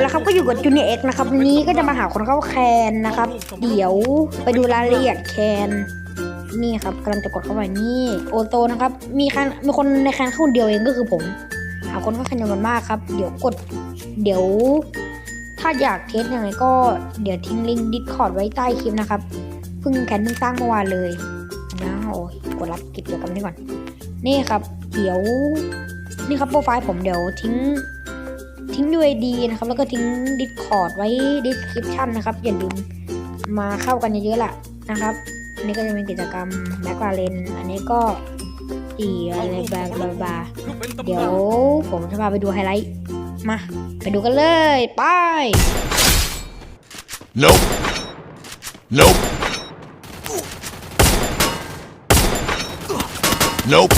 แล้วครับก็อยู่กับจูเนียเอ็กนะครับวันนี้ก็จะมาหาคนเข้าแคนนะครับ เดี๋ยวไปดูรายละเอียดแคนนี่ครับกำลังจะกดเข้าไปนี่โอโตนะครับ มีแคนมีคนในแคนแค่คนเดียวเองก็คือผมหาคนเข้าแคนจำนวนมากครับ เดี๋ยวกด เดี๋ยว ถ้าอยากเทสยังไงก็เดี๋ยวทิ้งลิงก์ดิสคอร์ดไว้ใต้คลิปนะครับเพิ่งแคนเพิ่งตั้งเมื่อวานเลยนะโอ้ยกดรับกิจกรรมนี้ก่อน นี่ครับ เดี๋ยว นี่ครับโปรไฟล์ผมเดี๋ยวทิ้ง ทิ้ง UID นะครับ แล้วก็ทิ้ง Discord ไว้ description นะครับ อย่าลืมมาเข้ากันเยอะๆล่ะนะครับอันนี้ก็จะเป็นกิจกรรมแบ็กลาเลนอันนี้ก็อีอะไรบลาบลาบลาเดี๋ยวผมจะพาไปดูไฮไลท์ มา ไปดูกันเลย ไป Nope. Nope. Nope.